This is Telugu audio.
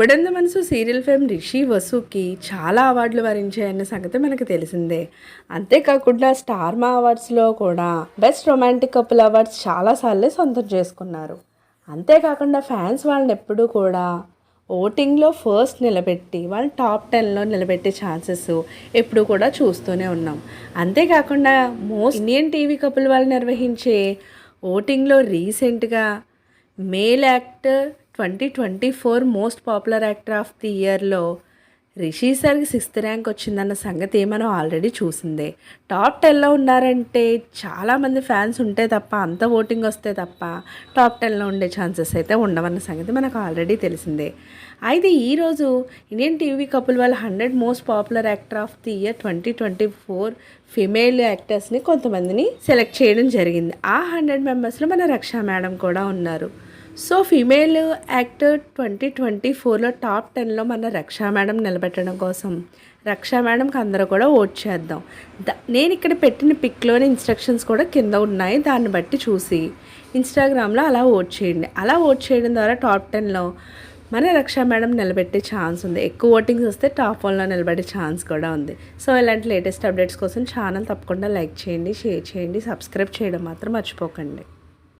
గుప్పడంద మనసు సీరియల్ ఫేమ్ రిషి వసుకి చాలా అవార్డులు వరించాయన్న సంగతి మనకు తెలిసిందే. అంతేకాకుండా స్టార్ మా అవార్డ్స్లో కూడా బెస్ట్ రొమాంటిక్ కపుల్ అవార్డ్స్ చాలాసార్లు సొంతం చేసుకున్నారు. అంతేకాకుండా ఫ్యాన్స్ వాళ్ళని ఎప్పుడూ కూడా ఓటింగ్లో ఫస్ట్ నిలబెట్టి వాళ్ళు టాప్ టెన్లో నిలబెట్టే ఛాన్సెస్ ఎప్పుడు కూడా చూస్తూనే ఉన్నాం. అంతేకాకుండా మోస్ట్ ఇండియన్ టీవీ కపుల్ వాళ్ళు నిర్వహించే ఓటింగ్లో రీసెంట్గా male actor twenty twenty four most popular actor of the ఇయర్లో రిషి సార్కి సిక్స్త్ ర్యాంక్ వచ్చిందన్న సంగతి మనం ఆల్రెడీ చూసిందే. టాప్ టెన్లో ఉన్నారంటే చాలామంది ఫ్యాన్స్ ఉంటే తప్ప అంత ఓటింగ్ వస్తే తప్ప టాప్ టెన్లో ఉండే ఛాన్సెస్ అయితే ఉండవన్న సంగతి మనకు ఆల్రెడీ తెలిసిందే. అయితే ఈరోజు ఇండియన్ టీవీ కపుల్ వాళ్ళ hundred most popular actor of the year twenty twenty four female యాక్టర్స్ని కొంతమందిని సెలెక్ట్ చేయడం జరిగింది. ఆ హండ్రెడ్ మెంబర్స్లో మన రక్షా మేడం కూడా ఉన్నారు. So female actor twenty twenty ఫోర్లో టాప్ టెన్లో మన రక్షా మేడం నిలబెట్టడం కోసం. రక్షా మేడంకి అందరూ కూడా ఓట్ చేద్దాం. ద నేను ఇక్కడ పెట్టిన పిక్లోని ఇన్స్ట్రక్షన్స్ కూడా కింద ఉన్నాయి. దాన్ని బట్టి చూసి ఇన్స్టాగ్రామ్లో అలా ఓట్ చేయండి. అలా ఓట్ చేయడం ద్వారా టాప్ టెన్లో మన రక్షా మేడం నిలబెట్టే ఛాన్స్ ఉంది. ఎక్కువ ఓటింగ్స్ వస్తే టాప్ వన్లో నిలబెట్టే ఛాన్స్ కూడా ఉంది. సో ఇలాంటి లేటెస్ట్ అప్డేట్స్ కోసం ఛానల్ తప్పకుండా లైక్ చేయండి షేర్ చేయండి సబ్స్క్రైబ్ చేయడం మాత్రం మర్చిపోకండి.